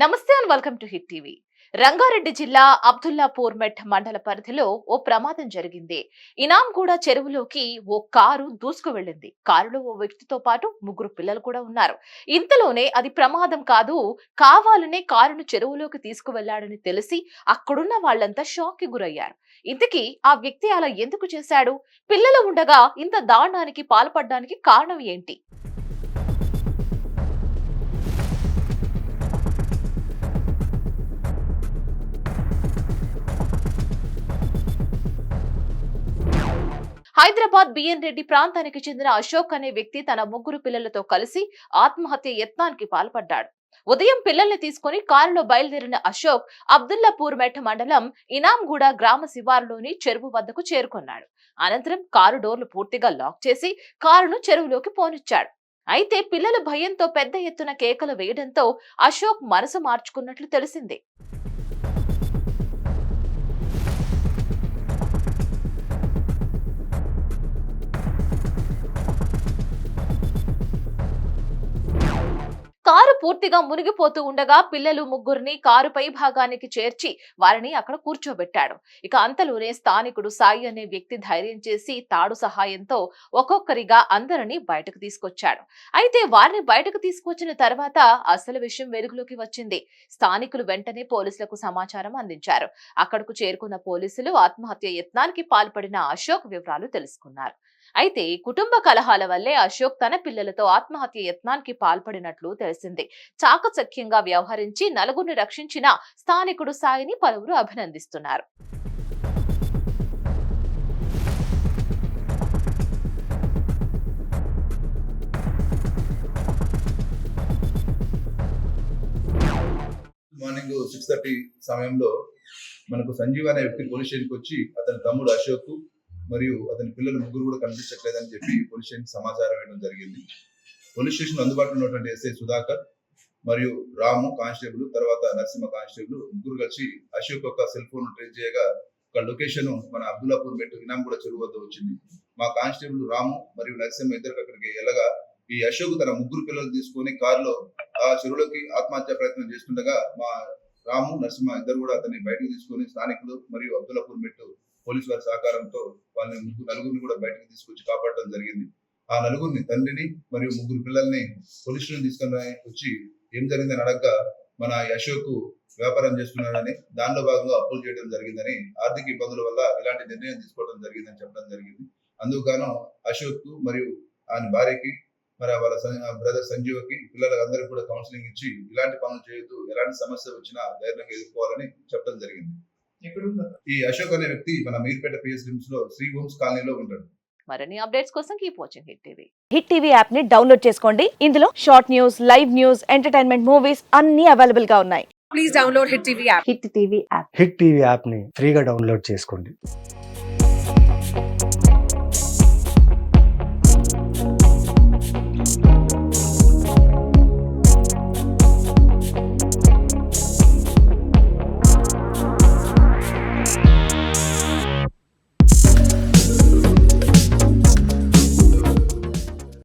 Namaste and welcome to Hit TV. Rangareddy జిల్లా అబ్దుల్లాపూర్ మెట్ మండల పరిధిలో ఓ ప్రమాదం జరిగింది. ఇనాంగూడ చెరువులోకి ఓ కారు దూసుకు వెళ్ళింది. కారులో ఓ వ్యక్తితో పాటు ముగ్గురు పిల్లలు కూడా ఉన్నారు. ఇంతలోనే అది ప్రమాదం కాదు కావాలనే కారును చెరువులోకి తీసుకువెళ్ళాడని తెలిసి అక్కడున్న వాళ్ళంతా షాక్కి గురయ్యారు. ఇంతకీ ఆ వ్యక్తి అలా ఎందుకు చేశాడు? పిల్లలు ఉండగా ఇంత దారుణానికి పాల్పడడానికి కారణం ఏంటి? హైదరాబాద్ బిఎన్ రెడ్డి ప్రాంతానికి చెందిన అశోక్ అనే వ్యక్తి తన ముగ్గురు పిల్లలతో కలిసి ఆత్మహత్య యత్నానికి పాల్పడ్డాడు. ఉదయం పిల్లల్ని తీసుకుని కారులో బయలుదేరిన అశోక్ అబ్దుల్లాపూర్ మెట్ మండలం ఇనాంగూడ గ్రామ శివారులోని చెరువు వద్దకు చేరుకున్నాడు. అనంతరం కారు డోర్లు పూర్తిగా లాక్ చేసి కారును చెరువులోకి పోనిచ్చాడు. అయితే పిల్లలు భయంతో పెద్ద ఎత్తున కేకలు వేయడంతో అశోక్ మనసు మార్చుకున్నట్లు తెలిసింది. కారు పూర్తిగా మునిగిపోతూ ఉండగా పిల్లలు ముగ్గురిని కారు పై భాగానికి చేర్చి వారిని అక్కడ కూర్చోబెట్టాడు. ఇక అంతలోనే స్థానికుడు సాయి అనే వ్యక్తి ధైర్యం చేసి తాడు సహాయంతో ఒక్కొక్కరిగా అందరిని బయటకు తీసుకొచ్చాడు. అయితే వారిని బయటకు తీసుకొచ్చిన తర్వాత అసలు విషయం వెలుగులోకి వచ్చింది. స్థానికులు వెంటనే పోలీసులకు సమాచారం అందించారు. అక్కడకు చేరుకున్న పోలీసులు ఆత్మహత్య యత్నానికి పాల్పడిన అశోక్ వివరాలు తెలుసుకున్నారు. అయితే కుటుంబ కలహాల వల్లే అశోక్ తన పిల్లలతో ఆత్మహత్య యత్నానికి పాల్పడినట్లు తెలిసింది. చాకచక్యంగా వ్యవహరించి నలుగురిని రక్షించిన స్థానికుడు సాయిని పలువురు అభినందిస్తున్నారు. మార్నింగ్ సిక్స్ థర్టీ సమయంలో మనకు సంజీవ్ అనే వ్యక్తి పోలీస్ స్టేషన్కి వచ్చి అతని తమ్ముడు అశోక్ మరియు అతని పిల్లలు ముగ్గురు కూడా కనిపించట్లేదని చెప్పి పోలీస్ స్టేషన్ సమాచారం ఇవ్వడం జరిగింది. పోలీస్ స్టేషన్ అందుబాటులో ఉన్నటువంటి ఎస్ఐ సుధాకర్ మరియు రాము కానిస్టేబుల్ తర్వాత నరసింహ కానిస్టేబుల్ ముగ్గురు కలిసి అశోక్ యొక్క సెల్ ఫోన్ ట్రేస్ చేయగా ఒక లొకేషన్ మన అబ్దుల్లాపూర్ మెట్టు ఇనాంగూడ చెరువు వద్ద వచ్చింది. మా కానిస్టేబుల్ రాము మరియు నరసింహ ఇద్దరికి అక్కడికి వెళ్ళగా ఈ అశోక్ తన ముగ్గురు పిల్లలు తీసుకొని కారులో ఆ చెరువులోకి ఆత్మహత్య ప్రయత్నం చేస్తుండగా మా రాము నరసింహ ఇద్దరు కూడా అతన్ని బయటకు తీసుకొని స్థానికులు మరియు అబ్దుల్లాపూర్ మెట్టు పోలీసు వారి సహకారంతో వాళ్ళని ముగ్గురు నలుగురిని కూడా బయటకు తీసుకొచ్చి కాపాడటం జరిగింది. ఆ నలుగురిని తండ్రిని మరియు ముగ్గురు పిల్లల్ని పోలీస్ స్టేషన్ వచ్చి ఏం జరిగిందని అడగగా మన అశోక్ వ్యాపారం చేస్తున్నాడని దానిలో భాగంగా అప్పులు చేయడం జరిగిందని ఆర్థిక ఇబ్బందుల వల్ల ఇలాంటి నిర్ణయం తీసుకోవడం జరిగిందని చెప్పడం జరిగింది. అందుకు అశోక్ మరియు ఆయన భార్యకి మరి వాళ్ళ బ్రదర్ సంజీవకి పిల్లలందరికీ కూడా కౌన్సిలింగ్ ఇచ్చి ఇలాంటి పనులు చేయొద్దు ఎలాంటి సమస్య వచ్చినా ధైర్యంగా ఎదుర్కోవాలని చెప్పడం జరిగింది. ఈ అశోక్ అనే వ్యక్తి మన మీర్పేట పిఎస్ లిమ్స్లో శ్రీ హోమ్స్ కాలనీలో ఉంటాడు. మరిన్ని అప్డేట్స్ కోసం keep watching Hit TV. Hit TV యాప్ని డౌన్లోడ్ చేసుకోండి. ఇందులో short news live news entertainment movies అన్ని అవైలబుల్గా ఉన్నాయి. please download Hit TV app. Hit TV app. Hit TV యాప్ని ఫ్రీగా డౌన్లోడ్ చేసుకోండి.